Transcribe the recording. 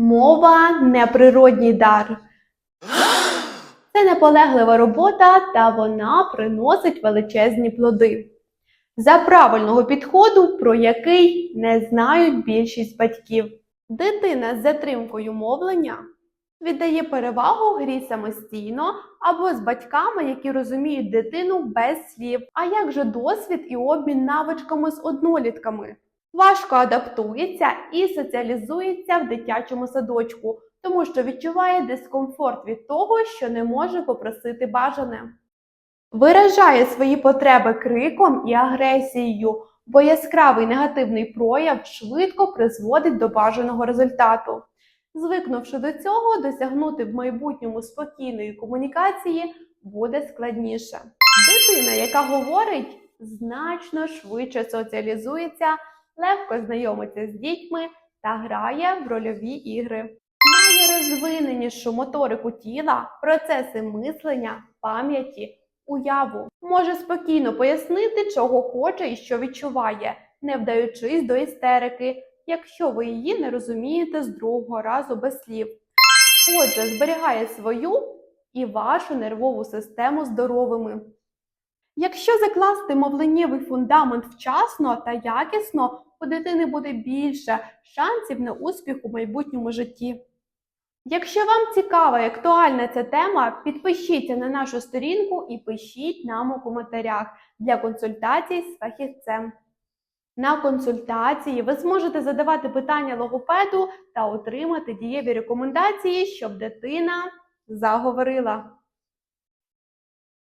Мова неприродній дар. Це наполеглива робота, та вона приносить величезні плоди. За правильного підходу, про який не знають більшість батьків. Дитина з затримкою мовлення віддає перевагу грі самостійно або з батьками, які розуміють дитину без слів. А як же досвід і обмін навичками з однолітками? Важко адаптується і соціалізується в дитячому садочку, тому що відчуває дискомфорт від того, що не може попросити бажане. Виражає свої потреби криком і агресією, бо яскравий негативний прояв швидко призводить до бажаного результату. Звикнувши до цього, досягнути в майбутньому спокійної комунікації буде складніше. Дитина, яка говорить, значно швидше соціалізується, легко знайомиться з дітьми та грає в рольові ігри. Має розвиненішу моторику тіла, процеси мислення, пам'яті, уяву. Може спокійно пояснити, чого хоче і що відчуває, не вдаючись до істерики, якщо ви її не розумієте з другого разу без слів. Отже, зберігає свою і вашу нервову систему здоровими. Якщо закласти мовленнєвий фундамент вчасно та якісно, у дитини буде більше шансів на успіх у майбутньому житті. Якщо вам цікава і актуальна ця тема, підпишіться на нашу сторінку і пишіть нам у коментарях для консультацій з фахівцем. На консультації ви зможете задавати питання логопеду та отримати дієві рекомендації, щоб дитина заговорила.